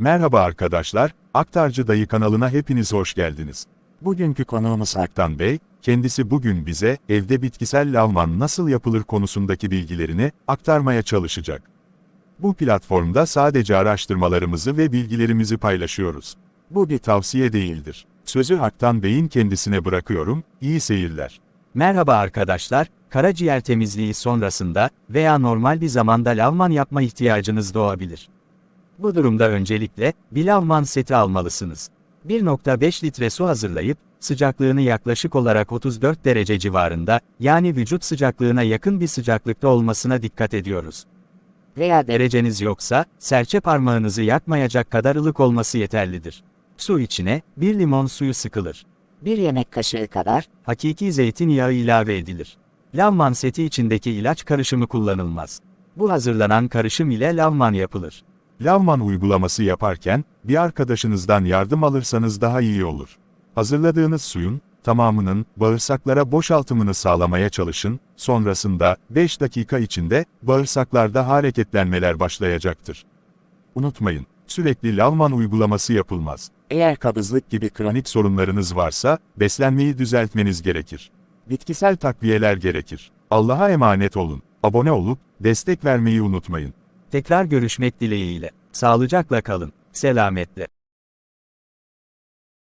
Merhaba arkadaşlar, Aktarcı Dayı kanalına hepiniz hoş geldiniz. Bugünkü konuğumuz Aktan Bey, kendisi bugün bize evde bitkisel lavman nasıl yapılır konusundaki bilgilerini aktarmaya çalışacak. Bu platformda sadece araştırmalarımızı ve bilgilerimizi paylaşıyoruz. Bu bir tavsiye değildir. Sözü Aktan Bey'in kendisine bırakıyorum, iyi seyirler. Merhaba arkadaşlar, karaciğer temizliği sonrasında veya normal bir zamanda lavman yapma ihtiyacınız doğabilir. Bu durumda öncelikle bir lavman seti almalısınız. 1.5 litre su hazırlayıp, sıcaklığını yaklaşık olarak 34 derece civarında, yani vücut sıcaklığına yakın bir sıcaklıkta olmasına dikkat ediyoruz. Veya dereceniz yoksa, serçe parmağınızı yakmayacak kadar ılık olması yeterlidir. Su içine, bir limon suyu sıkılır. Bir yemek kaşığı kadar Hakiki zeytinyağı ilave edilir. Lavman seti içindeki ilaç karışımı kullanılmaz. Bu hazırlanan karışım ile lavman yapılır. Lavman uygulaması yaparken, bir arkadaşınızdan yardım alırsanız daha iyi olur. Hazırladığınız suyun, tamamının, bağırsaklara boşaltımını sağlamaya çalışın, sonrasında, 5 dakika içinde, bağırsaklarda hareketlenmeler başlayacaktır. Unutmayın, sürekli lavman uygulaması yapılmaz. Eğer kabızlık gibi kronik sorunlarınız varsa, beslenmeyi düzeltmeniz gerekir. Bitkisel takviyeler gerekir. Allah'a emanet olun. Abone olup, destek vermeyi unutmayın. Tekrar görüşmek dileğiyle. Sağlıcakla kalın. Selametle.